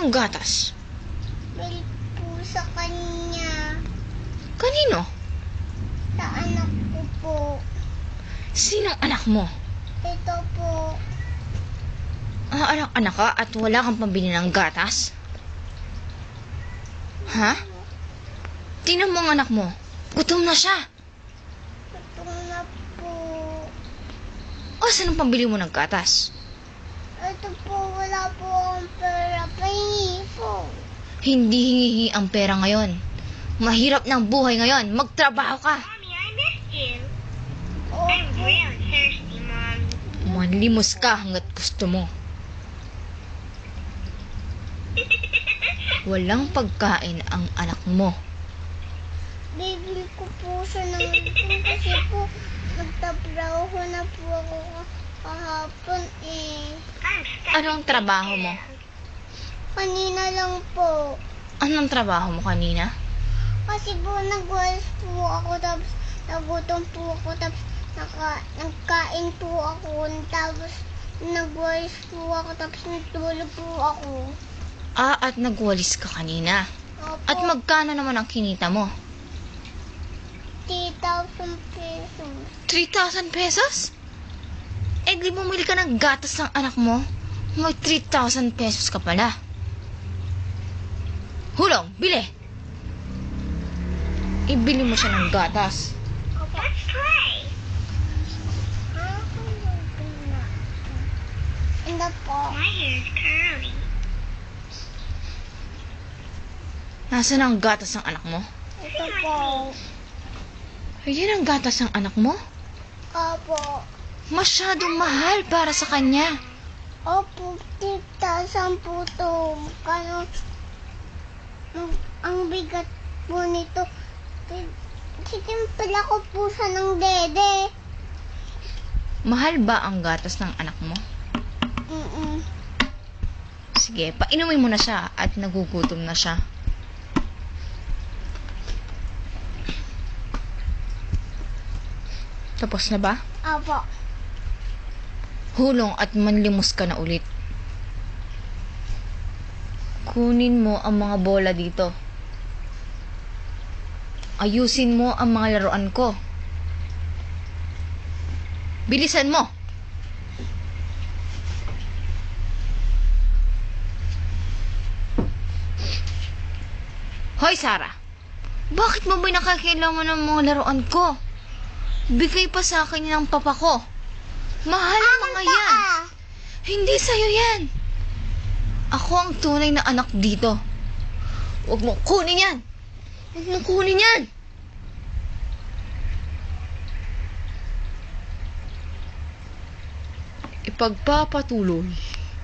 Anong gatas? Bili po sa kanya. Kanino? Sa anak ko po. Sinong anak mo? Ito po. Ah, anak-anak ka at wala kang pambili ng gatas? Ha? Tingnan mo ang anak mo. Gutom na siya. Ito na po. O, saan ang pambili mo ng gatas? Ito po, wala po akong pera. Pahingi po. Hindi hingihi ang pera ngayon. Mahirap ng buhay ngayon. Magtrabaho ka. Mommy, I missed you. I'm really thirsty, Mom. Manlimos ka hanggat gusto mo. Walang pagkain ang anak mo. Bibili ko po siya ng ipon kasi po nagtatrabaho na po ako ka- kahapon eh. Anong trabaho mo? Kanina lang po. Anong trabaho mo kanina? Kasi po nagwalis po ako tapos nagutom po ako tapos naka, nagkain po ako tapos nagwalis po ako tapos natulog po ako. Ah, at nagwalis ka kanina. Opo, At magkano naman ang kinita mo? 3,000 pesos. 3,000 pesos? Eh, di bumili ka ng gatas ng anak mo? May 3,000 pesos ka pala. Hulong, bili! Ibili mo siya ng gatas. Let's play. Ano po? My hair is curly. Nasaan ang gatas ng anak mo? Ito po. Ay, yan ang gatas ng anak mo? Opo. Masyadong mahal para sa kanya. Opo, 3,000 po to. Kano, ang, bigat po nito. Sitimpla ko po siya ng dede. Mahal ba ang gatas ng anak mo? Mm-mm. Sige, painumin mo na siya at nagugutom na siya. Tapos na ba? Opo. Hulong at manlimos ka na ulit. Kunin mo ang mga bola dito. Ayusin mo ang mga laruan ko. Bilisan mo! Hoy, Sarah! Bakit mo ba nakakailangan ng mga laruan ko? Bigay pa sa akin ng papa ko. Mahal ang mga yan. Hindi sa'yo yan. Ako ang tunay na anak dito. Huwag mo kunin yan. Huwag mo kunin yan. Ipagpapatuloy